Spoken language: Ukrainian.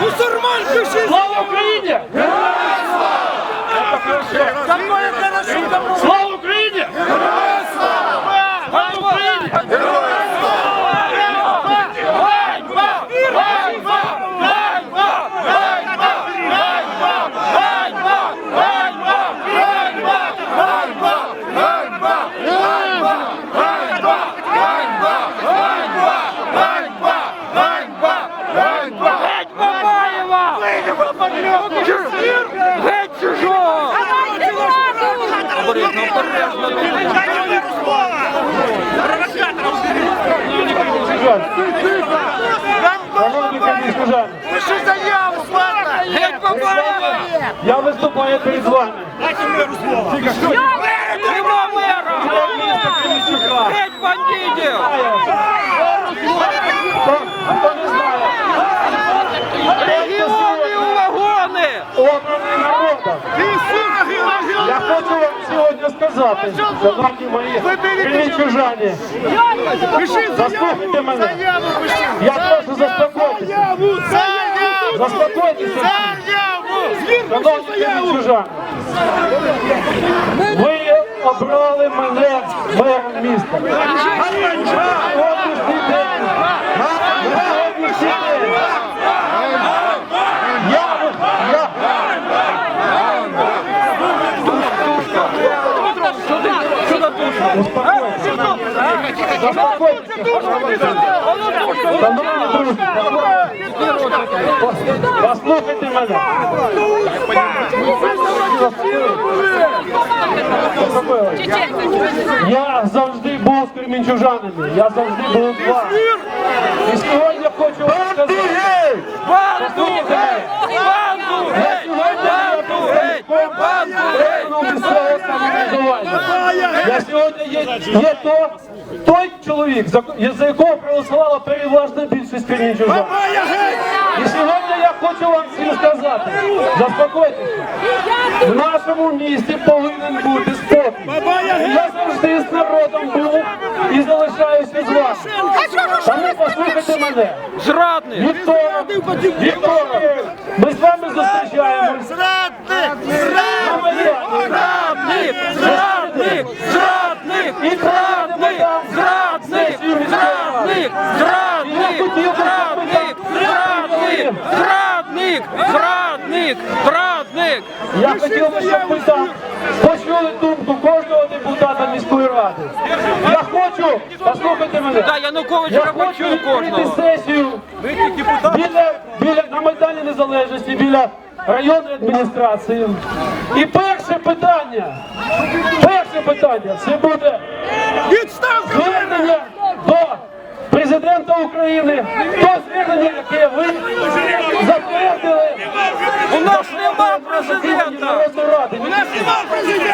Мусульман пиши! слава Україні! Какое хорошо! Слава Україні! Слава Україні! Геть Бабаєва! Геть чужого! Шановні капітани, Пиши заяву, ладно! Геть Бабаєва! я виступаю перед вами. Нема мера! Геть бандитів! Хто не знає, Регіони у вагони! обраний народом. Сьогодні сказати, шановні мої кримінчужані, заслухайте мене. Я прошу заспокойтеся. Заспокойтеся. Шановні кримінчужани, ви обрали мене мером міста. Послухайте мене. Я завжди був з кремінчужанами, я завжди був з вами. І сьогодні хочу вам сказати, послухайте мене. Банду! Я сьогодні є представником місцевого самоврядування. Я сьогодні є, є то, той чоловік, за, якого проголосувала переважна більшість кремінчужан. І сьогодні я хочу вам всім сказати, заспокойтеся, в нашому місті повинен бути спокій. Я завжди з народом був і залишаюся з вами. Тому послухайте мене. Вівторок, вівторок, ми з вами зустрічаємось. Зрадник! на Майдані. Зрадник! Зрадник! І Зрадник! Зрадник! ради. Зрадник! Зрадник! Зрадник! Зрадник! Зрадник! Зрадник! Я хотів би, щоб ви там почули думку кожного депутата міської ради. Я хочу, послухайте мене. Да, Янукович Я хочу відкрити кожного. сесію біля, біля, на Майдані Незалежності, біля районної адміністрації. І перше питання, перше питання, це буде звернення до президента України, то звернення, яке ви затвердили. У нас нема президента! Президента, у нас! Шановні друзі,